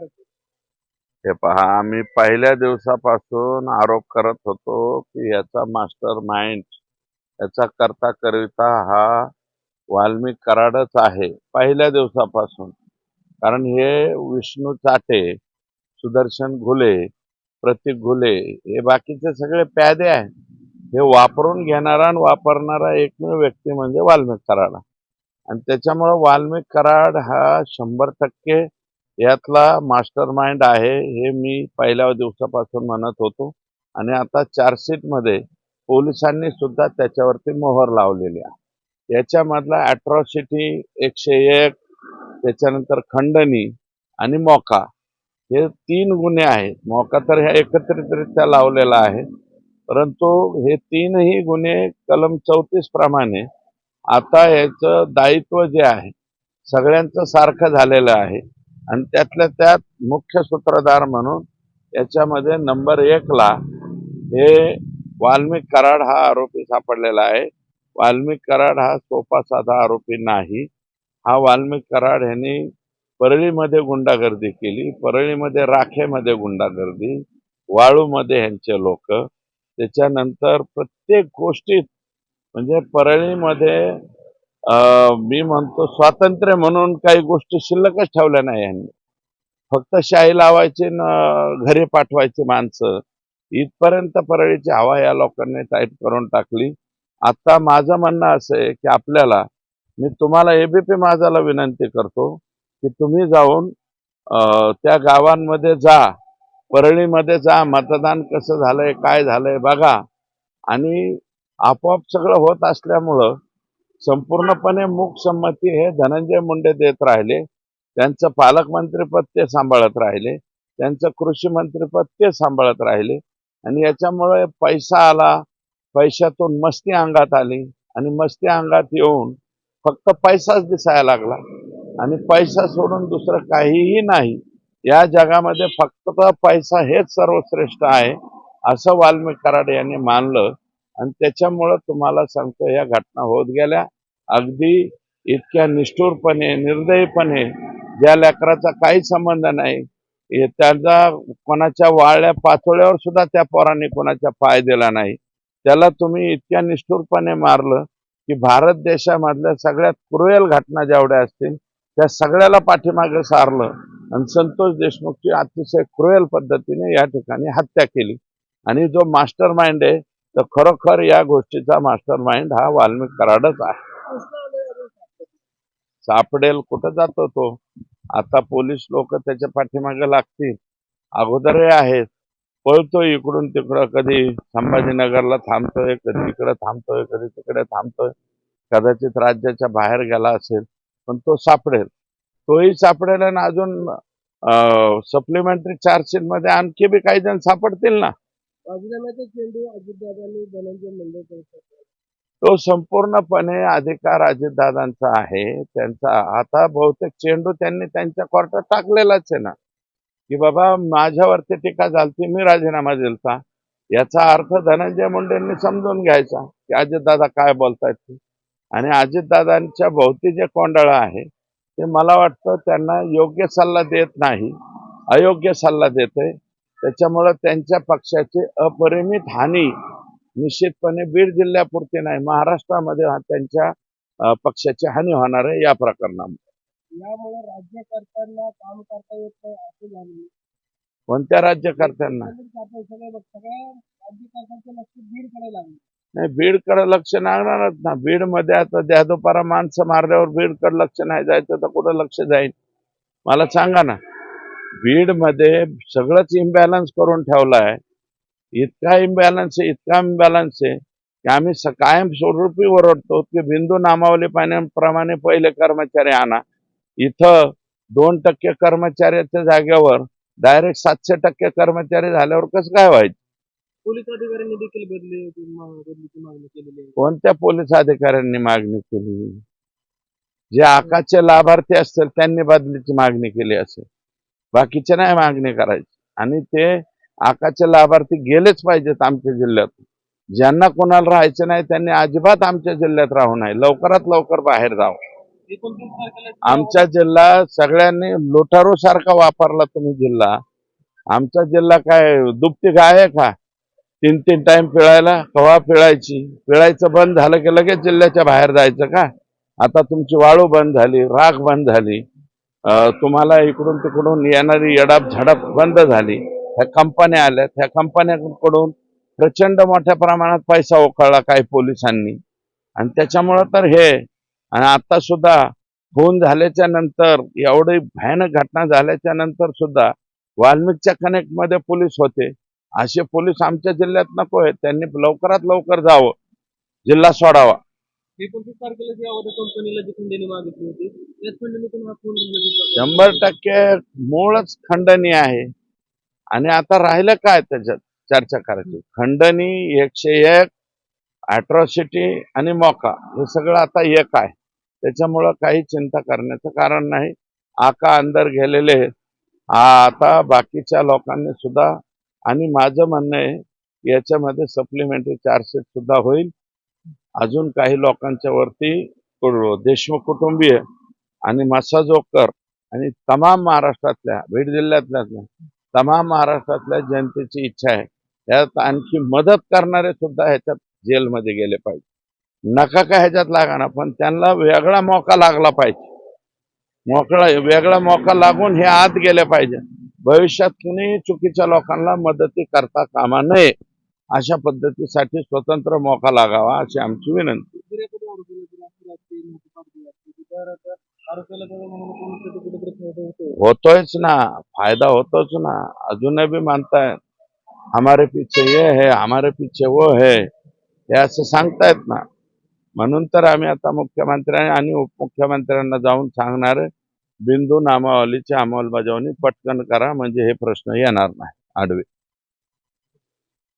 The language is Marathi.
हे पहा आम्ही पहिल्या दिवसापासून आरोप करत होतो की याचा मास्टर माइंड याचा करता करिता हा वाल्मिक कराडच आहे पहिल्या दिवसापासून. कारण हे विष्णू चाटे सुदर्शन घुले प्रतीक घुले हे बाकीचे सगळे प्यादे आहेत. हे वापरून घेणारा आणि वापरणारा एकमेव व्यक्ती म्हणजे वाल्मिक कराड. आणि त्याच्यामुळं वाल्मिक कराड हा शंभर टक्के यातला मास्टर माइंड आहे हे मी पहिल्या दिवसापासून म्हणत होतो. आणि आता चार्जशीटमध्ये पोलिसांनी सुद्धा त्याच्यावरती मोहर लावलेली आहे. याच्यामधला अॅट्रॉसिटी एकशे एक त्याच्यानंतर खंडणी आणि मोका. हे तीन गुन्हे आहेत. मोका तर ह्या एकत्रितरित्या लावलेला आहे. परंतु हे तीनही गुन्हे कलम चौतीस प्रमाणे आता याचं दायित्व जे आहे सगळ्यांचं सारखं झालेलं आहे. आणि त्यातल्या त्यात मुख्य सूत्रधार म्हणून याच्यामध्ये नंबर एकला हे वाल्मिक कराड हा आरोपी सापडलेला आहे. वाल्मिक कराड हा सोपा साधा आरोपी नाही. हा वाल्मिक कराड ह्यांनी परळीमध्ये गुंडागर्दी केली. परळीमध्ये राखेमध्ये गुंडागर्दी वाळूमध्ये ह्यांचे लोक. त्याच्यानंतर प्रत्येक गोष्टीत म्हणजे परळीमध्ये मी म्हणतो स्वातंत्र्य म्हणून काही गोष्टी शिल्लकच ठेवल्या नाही यांनी. फक्त शाही लावायची न घरी पाठवायची माणसं. इथपर्यंत परळीची हवा या लोकांनी टाईट करून टाकली. आता माझं म्हणणं असं आहे की आपल्याला मी तुम्हाला एबीपी माझाला विनंती करतो की तुम्ही जाऊन त्या गावांमध्ये जा. परळीमध्ये जा मतदान कसं झालंय काय झालंय बघा. आणि आपोआप सगळं होत असल्यामुळं संपूर्णपणे मूकसंमती हे धनंजय मुंडे देत राहिले. त्यांचं पालकमंत्रीपद ते सांभाळत राहिले. त्यांचं कृषी मंत्रीपद ते सांभाळत राहिले. आणि याच्यामुळे पैसा आला. पैशातून मस्ती अंगात आली. आणि मस्ती अंगात येऊन फक्त पैसाच दिसायला लागला. आणि पैसा सोडून दुसरं काहीही नाही. या जगामध्ये फक्त पैसा हेच सर्वश्रेष्ठ आहे असं वाल्मिक कराड यांनी मानलं. आणि त्याच्यामुळं तुम्हाला सांगतो या घटना होत गेल्या. अगदी इतक्या निष्ठुरपणे निर्दयीपणे ज्या लेकराचा काही संबंध नाही त्याचा त्यांचा कोणाच्या वाळल्या पाचोळ्यावर सुद्धा त्या पोरांनी कोणाच्या पाय दिला नाही. त्याला तुम्ही इतक्या निष्ठुरपणे मारलं की भारत देशामधल्या सगळ्यात क्रुएल घटना जेवढ्या असतील त्या सगळ्याला पाठीमागे सारलं आणि संतोष देशमुखची अतिशय क्रुएल पद्धतीने या ठिकाणी हत्या केली. आणि जो मास्टर माइंड आहे तर खरोखर या गोष्टीचा मास्टर माइंड हा वाल्मिक कराडच आहे. सापडेल कुठं जातो तो? आता पोलीस लोक त्याच्या पाठीमागे लागतील. अगोदरही आहेत. पळतो इकडून तिकडं कधी संभाजीनगरला थांबतोय कधी इकडं थांबतोय कधी तिकडे थांबतोय. कदाचित राज्याच्या बाहेर गेला असेल पण तो सापडेल. तोही सापडेल आणि अजून सप्लिमेंटरी चार्जशीटमध्ये आणखी बी काही जण सापडतील ना? तो संपूर्णपणे अधिकार अजितदादांचा आहे. त्यांचा आता बहुतेक चेंडू त्यांनी त्यांच्या कोर्टात टाकलेलाच आहे ना. की बाबा माझ्यावरती टीका झालती मी राजीनामा दिलता. याचा अर्थ धनंजय मुंडेंनी समजून घ्यायचा की अजितदादा काय बोलतायत ते. आणि अजितदादांच्या भोवती जे कोंडाळं आहे ते मला वाटतं त्यांना योग्य सल्ला देत नाही अयोग्य सल्ला देते त्याच्यामुळं त्यांच्या पक्षाची अपरिमित हानी निश्चितपणे बीड जिल्ह्यापुरती नाही महाराष्ट्रामध्ये हा त्यांच्या पक्षाची हानी होणार आहे या प्रकरणामध्ये. यामुळे राज्यकर्त्यांना काम करता येत नाही असं झालं कोणत्या राज्यकर्त्यांना. नाही बीडकडे लक्ष लागणारच ना. बीडमध्ये आता द्यादोपारा माणसं मारल्यावर बीडकडे लक्ष नाही जायचं तर कुठं लक्ष जाईल? मला सांगा ना. बीडमध्ये सगळंच इम्बॅलन्स करून ठेवलं आहे. इतका इम्बॅलन्स आहे इतका इम्बॅलन्स आहे की आम्ही कायम स्वरूपी ओरडतो की बिंदू नामावली पाण्याप्रमाणे पहिले कर्मचारी आणा. इथं दोन टक्के कर्मचाऱ्याच्या जागेवर डायरेक्ट सातशे टक्के कर्मचारी झाल्यावर कसं काय व्हायचं? पोलीस अधिकाऱ्यांनी देखील बदली बदलीची मागणी केलेली कोणत्या पोलीस अधिकाऱ्यांनी मागणी केली? जे आकाशचे लाभार्थी असतील त्यांनी बदलीची मागणी केली असेल. बाकीचे नाही मागणी करायची. आणि ते आकाशचे लाभार्थी गेलेच पाहिजेत आमच्या जिल्ह्यात. ज्यांना कोणाला राहायचं नाही त्यांनी अजिबात आमच्या जिल्ह्यात राहू नये. लवकरात लवकर बाहेर जावं. आमचा जिल्हा सगळ्यांनी लोटारू सारखा वापरला तुम्ही जिल्हा. आमचा जिल्हा काय दुपटी गाय आहे का? तीन तीन टाइम पिळायला. कवा पिळायची? पिळायचं बंद झालं की लगेच जिल्ह्याच्या बाहेर जायचं का? आता तुमची वाळू बंद झाली राख बंद झाली. तुम्हाला इकडून तिकडून येणारी यडाप झडप बंद झाली. ह्या कंपन्या आल्या त्या कंपन्यांकडून प्रचंड मोठ्या प्रमाणात पैसा उकळला काही पोलिसांनी. आणि त्याच्यामुळं तर हे आणि आता सुद्धा खून झाल्याच्यानंतर एवढी भयानक घटना झाल्याच्यानंतर सुद्धा वाल्मिकच्या कनेक्टमध्ये पोलीस होते. असे पोलीस आमच्या जिल्ह्यात नको आहेत. त्यांनी लवकरात लवकर जावं. जिल्हा सोडावा. शंभर टक्के मूळच खंडणी आहे. आणि आता राहिलं काय त्याच्यात? चर्चा करायची. खंडणी एकशे एक अॅट्रॉसिटी आणि मौका. हे सगळं आता एक आहे. त्याच्यामुळं काही चिंता करण्याचं कारण नाही. आका अंदर गेलेले आहेत. आता बाकीच्या लोकांनी सुद्धा आणि माझं म्हणणं आहे याच्यामध्ये सप्लिमेंटरी चार्जशीट सुद्धा होईल. अजून काही लोकांच्या वरती देशमुख कुटुंबीय आणि मसाजोकर आणि तमाम महाराष्ट्रातल्या बीड जिल्ह्यातल्या तमाम महाराष्ट्रातल्या जनतेची इच्छा आहे. त्यात आणखी मदत करणारे सुद्धा ह्याच्यात जेलमध्ये गेले पाहिजे. नका का ह्याच्यात लागणार पण त्यांना वेगळा मौका लागला पाहिजे. मोकळा वेगळा मौका लागून हे आत गेले पाहिजे. भविष्यात कुणी चुकीच्या लोकांना मदती करता कामा नये. अशा पद्धतीसाठी स्वतंत्र मौका लागावा अशी आमची विनंती होतोच होतोयच ना फायदा होतोच ना. अजूनही बी मानताय हमारे पीछे ये है हमारे पीछे वो है. हे असं सांगतायत ना. म्हणून तर आम्ही आता मुख्यमंत्र्यांनी आणि उपमुख्यमंत्र्यांना जाऊन सांगणार बिंदू नामावलीची अंमलबजावणी पटकन करा म्हणजे हे प्रश्न येणार नाही. आडवे.